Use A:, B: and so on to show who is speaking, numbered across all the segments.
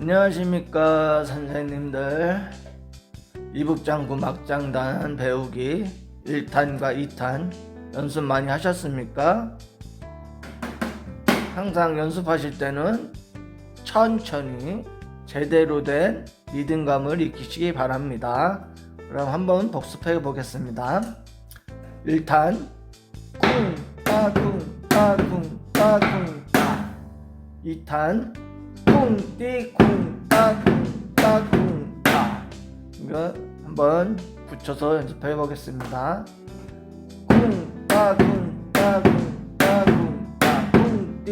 A: 안녕하십니까 선생님들 이북장구 막장단 배우기 1탄과 2탄 연습 많이 하셨습니까? 항상 연습하실 때는 천천히 제대로 된 리듬감을 익히시기 바랍니다. 그럼 한번 복습해 보겠습니다. 1탄 쿵 따쿵 따쿵 따쿵 따 2탄 쿵띠쿵 따쿵 따쿵 따. 이거 한번 붙여서 연습해 보겠습니다. 쿵 따쿵 따쿵 따쿵 따. 쿵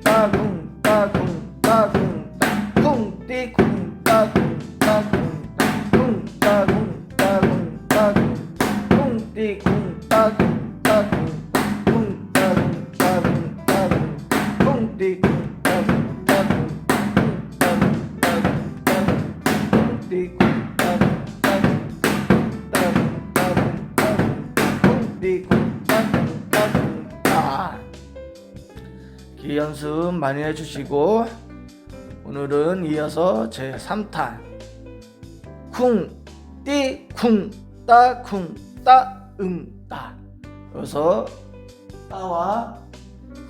A: 따쿵 따쿵 따쿵 따 쿵띠쿵 기 연습 많이 해주시고 오늘은 이어서 제 3탄 쿵, 띠, 쿵, 따, 쿵, 따, 응, 따. 여기서 따와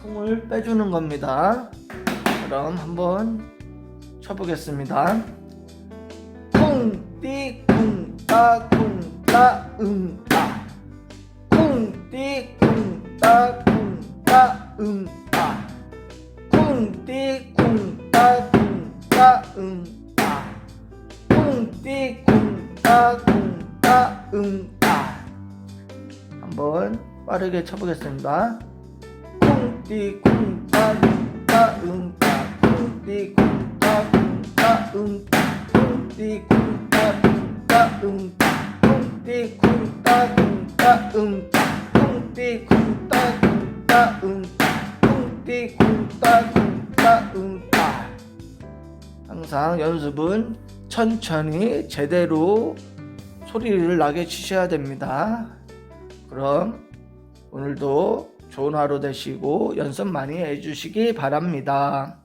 A: 쿵을 빼주는 겁니다. 그럼 한번 쳐보겠습니다. 쿵, 띠, 쿵, 따, 쿵, 따, 응, 따. 쿵, 띠, 쿵, 따, 쿵, 따, 응, 따 쿵띠 쿵따 쿵따 응따 쿵띠 쿵따 쿵따 응따 한번 빠르게 쳐보겠습니다 쿵띠 쿵따 쿵따 응따 쿵띠 쿵따 쿵따 응따 쿵띠 쿵따 쿵따 응따 쿵띠 쿵따 쿵따 응따 쿵띠 쿵따 쿵따 응따 쿵띠 쿵따 쿵따 응따 항상 연습은 천천히 제대로 소리를 나게 치셔야 됩니다. 그럼 오늘도 좋은 하루 되시고 연습 많이 해주시기 바랍니다.